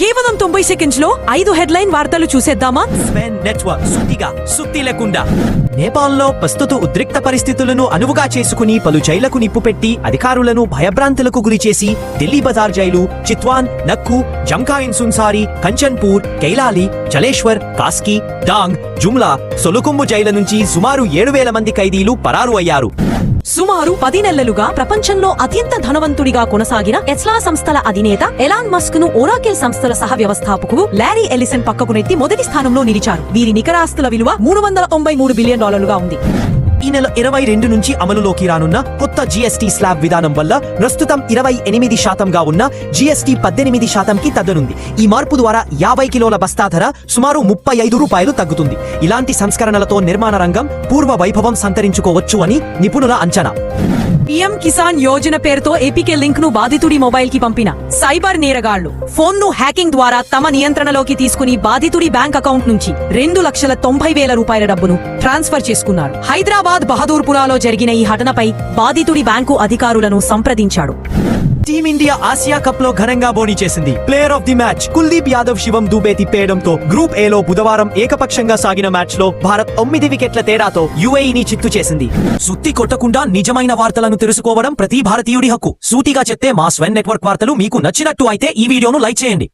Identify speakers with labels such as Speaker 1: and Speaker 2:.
Speaker 1: కేవలం తొంభై సెకండ్స్లో ఐదు హెడ్లైన్ వార్తలు చూసేద్దామా?
Speaker 2: స్వెన్ నెట్వర్క్ సుత్తిగా సుత్తి లేకుండా. నేపాల్లో ప్రస్తుత ఉద్రిక్త పరిస్థితులను అనువుగా చేసుకుని పలు జైలకు నిప్పు పెట్టి అధికారులను భయభ్రాంతులకు గురిచేసి ఢిల్లీ బజార్ జైలు చిత్వాన్ నక్కు జంకాయిన్ సున్సారి కంచన్పూర్ కైలాలి జలేశ్వర్ కాస్కి డాంగ్ జుమ్లా సొలుకుంబు జైల నుంచి సుమారు ఏడు వేల మంది ఖైదీలు పరారు అయ్యారు.
Speaker 1: సుమారు పది నెలలుగా ప్రపంచంలో అత్యంత ధనవంతుడిగా కొనసాగిన ఎస్లా సంస్థల అధినేత ఎలాన్ మస్క్ను ఓరాకిల్ సంస్థల సహ వ్యవస్థాపకుడు లారీ ఎలిసన్ పక్కకు నెట్టి మొదటి స్థానంలో నిలిచారు. వీరి నికరాస్తుల విలువ మూడు వందల తొంభై మూడు బిలియన్ డాలర్లుగా ఉంది.
Speaker 2: ఈ నెల ఇరవై రెండు నుంచి అమలులోకి రానున్న కొత్త జీఎస్టీ స్లాబ్ విధానం వల్ల ప్రస్తుతం ఇరవై ఎనిమిది శాతంగా ఉన్న జీఎస్టీ పద్దెనిమిది శాతంకి తగ్గనుంది. ఈ మార్పు ద్వారా యాభై కిలోల బస్తా ధర సుమారు ముప్పై ఐదు రూపాయలు తగ్గుతుంది. ఇలాంటి సంస్కరణలతో నిర్మాణ రంగం పూర్వ వైభవం సంతరించుకోవచ్చు అని నిపుణుల అంచనా.
Speaker 1: పీఎం కిసాన్ యోజన పేరుతో ఏపీకే లింక్ను బాధితుడి మొబైల్కి పంపిన సైబర్ నేరగాళ్ళు. ఫోన్ను హ్యాకింగ్ ద్వారా తమ నియంత్రణలోకి తీసుకుని బాధితుడి బ్యాంక్ అకౌంట్ నుంచి రెండు లక్షల తొంభై వేల రూపాయల డబ్బును ట్రాన్స్ఫర్ చేసుకున్నారు. హైదరాబాద్ బహదూర్పురాలో జరిగిన ఈ ఘటనపై బాధితుడి బ్యాంకు అధికారులను సంప్రదించాడు.
Speaker 2: టీమిండియా ఆసియా కప్లో ఘనంగా బోణి చేసింది. Player of the match Kuldeep Yadav Shivam Dube తిప్పేయడంతో group A లో బుధవారం ఏకపక్షంగా సాగిన మ్యాచ్లో భారత్ తొమ్మిది వికెట్ల తేడాతో యుఏఈని చిత్తు చేసింది. సుత్తి కొట్టకుండా నిజమైన వార్తలను తెలుసుకోవడం ప్రతి భారతీయుడి హక్కు. సూటిగా చెప్తే మా స్వెన్ నెట్వర్క్ వార్తలు మీకు నచ్చినట్టు అయితే ఈ వీడియోను లైక్ చేయండి.